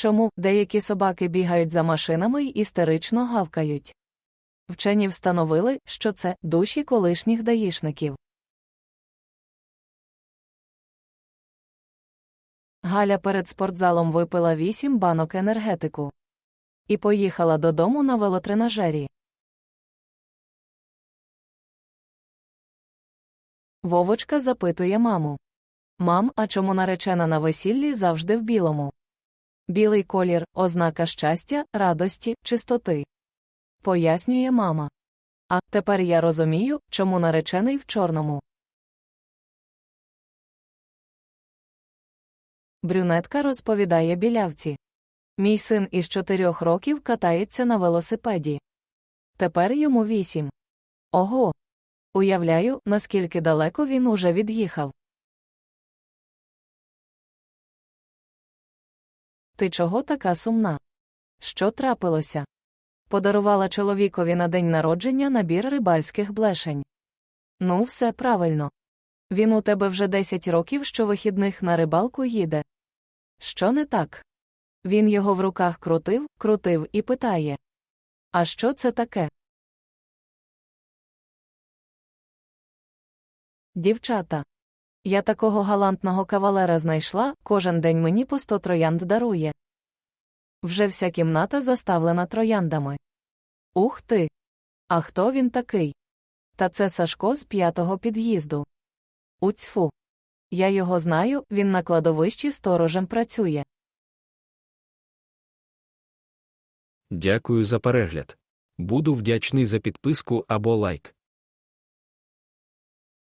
Чому деякі собаки бігають за машинами й істерично гавкають? Вчені встановили, що це душі колишніх даїшників. Галя перед спортзалом випила вісім банок енергетику і поїхала додому на велотренажері. Вовочка запитує маму. Мам, а чому наречена на весіллі завжди в білому? Білий колір ознака щастя, радості, чистоти. Пояснює мама. А тепер я розумію, чому наречений в чорному. Брюнетка розповідає білявці. Мій син із чотирьох років катається на велосипеді. Тепер йому вісім. Ого. Уявляю, наскільки далеко він уже від'їхав. Ти чого така сумна? Що трапилося? Подарувала чоловікові на день народження набір рибальських блешень. Ну, все правильно. Він у тебе вже 10 років щовихідних на рибалку їде. Що не так? Він його в руках крутив, крутив і питає. А що це таке? Дівчата. Я такого галантного кавалера знайшла, кожен день мені по 100 троянд дарує. Вже вся кімната заставлена трояндами. Ух ти! А хто він такий? Та це Сашко з п'ятого під'їзду. Уцьфу. Я його знаю, він на кладовищі сторожем працює. Дякую за перегляд. Буду вдячний за підписку або лайк.